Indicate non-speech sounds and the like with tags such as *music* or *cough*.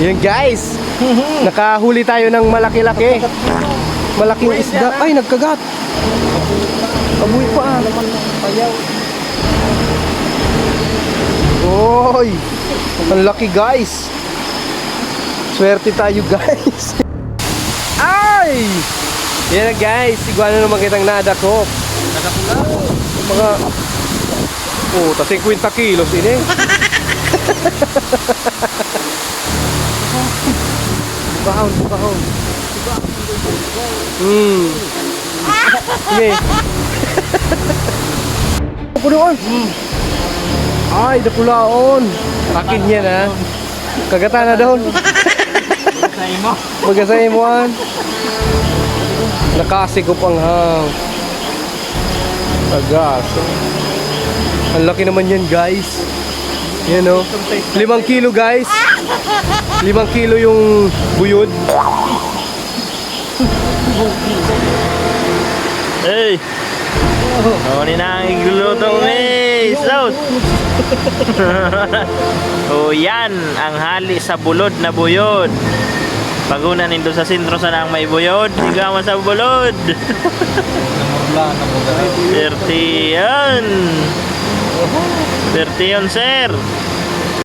Yan guys. Nakahuli tayo ng malaki-laki. Malaking isda. Ay, nagkagat. Abuy pa. Oy. Ang laki guys. Swerte tayo *laughs* guys. Ay! Yan na guys. Iguana naman kitang nadakop. Mga... Oh, ta 50 kilos ini. *laughs* Bukahon, bukahon. Hmm. Sige. Punoon. Ay, dapulaon. Akin yan ha. Kagata na doon. *laughs* Magasay mo an. Nakasigop ang hang. Tagas. Ang laki naman yan guys. Yan o. Limang kilo guys. Limang kilo yung buyod. Hey! Oh, ni na ang igluluto ni South. *laughs* oh, yan ang hali sa bulod na buyod. Paguna nindo sa sentro sa nang may buyod, higaman sa bulod. *laughs* 30 yan. 30 yun, sir.